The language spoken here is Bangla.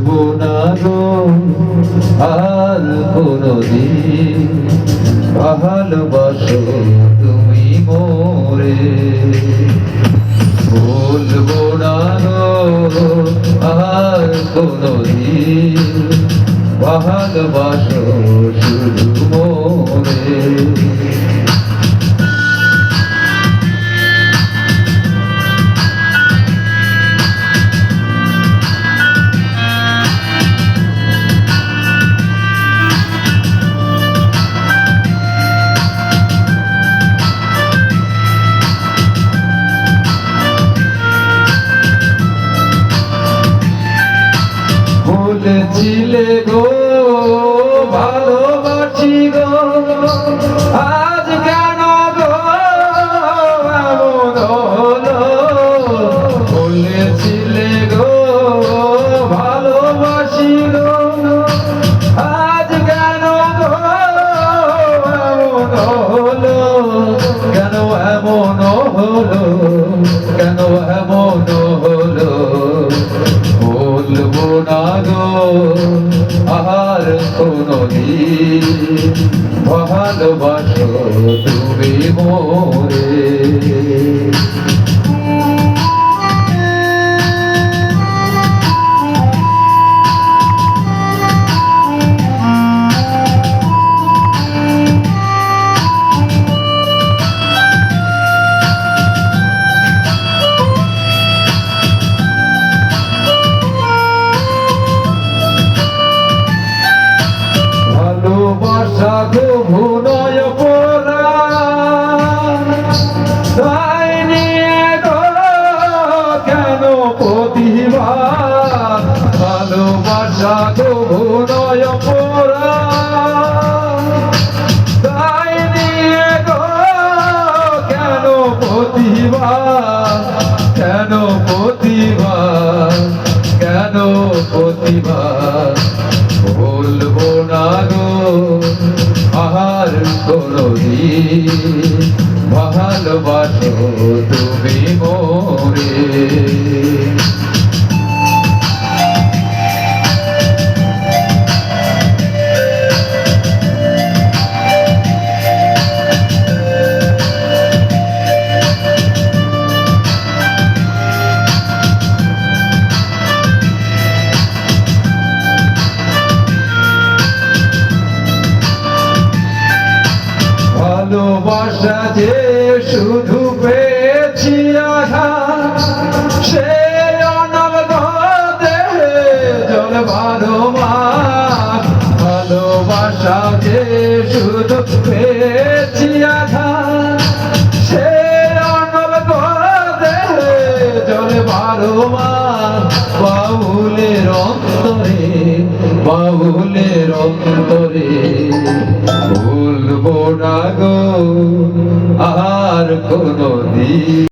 ভুলব না গো আর কোনদিন ভালোবাসো তুমি মোরে। ভুলব না গো আর কোনদিন ভালোবাসো শুধু মোরে। বলেছিলে কোনদিন ভালোবাসো তুমি মোরে। গো ভুনয় পোরা তাই নিয়ে কেন প্রতিভা ভালোবাসা গো ভুনয় পোরা তাই কেন প্রতিভা কেন প্রতিভা কেন প্রতিভা বলব না গো আহার কোনদিন ভালোবাসো তুমি মোরে। ভালোবাসা যে শুধু পেয়েছি আঘাত, সে দেহে জল মাস ভালোবাসা যে শুধু পেয়েছি আঘাত, সে দেহে জল মাস বাউলের অন্তরে বাউলের অন্তরে ভুলবো না গো আর কোনো দিন